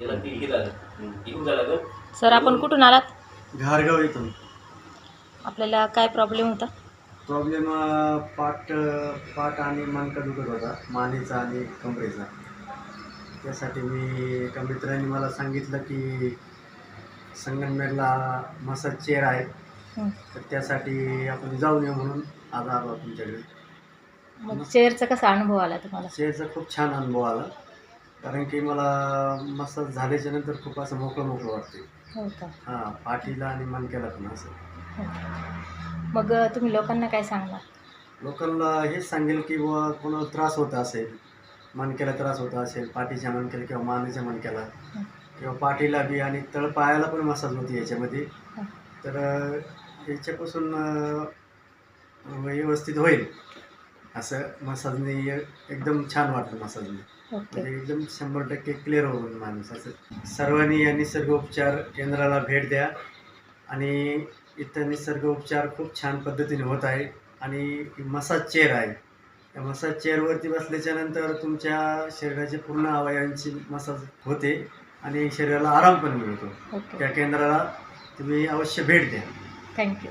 ती हे झालं झालं सर आपण कुठून आलात? घारगाव इथून. आपल्याला काय प्रॉब्लेम होता? प्रॉब्लेम पाठ पाठ आणि मानका दुखत होता. मानेचा आणि कमरेचा. त्यासाठी मी एका मित्राने मला सांगितलं की संगमनेरला मसाज चेअर आहे. हं. तर त्यासाठी आपण जाऊन येऊ म्हणून आज आलो तुमच्याकडे. मग चेअरचा कसा अनुभव आला तुम्हाला? चेअरचा खूप छान अनुभव आला. कारण की मला मसाज झाल्याच्यानंतर खूप असं मोकळं मोकळं वाटते हो का हां पाठीला आणि मणक्याला पण असं हो. मग तुम्ही लोकांना काय सांगणार लोकांना हेच सांगेल की बुवा कोणाला त्रास होत असेल मणक्याला त्रास होत असेल पाठीच्या मणक्याला किंवा मानेच्या मणक्याला हं. किंवा पाठीला बी आणि तळपायाला पण मसाज होती याच्यामध्ये हं. तर अं, याच्यापासून अं, व्यवस्थित होईल असं मसाजने एकदम छान वाटतं मसाजने. ओके. म्हणजे एकदम शंभर टक्के क्लिअर होऊन माणूस असं. सर्वांनी या निसर्ग उपचार केंद्राला भेट द्या. आणि इथं निसर्ग उपचार खूप छान पद्धतीने होत आहे. आणि मसाज चेअर आहे. त्या मसाज चेअरवरती बसल्याच्या नंतर तुमच्या शरीराच्या पूर्ण अवयवांची मसाज होते. आणि शरीराला आराम पण मिळतो. ओके. त्या केंद्राला तुम्ही अवश्य भेट द्या. थँक्यू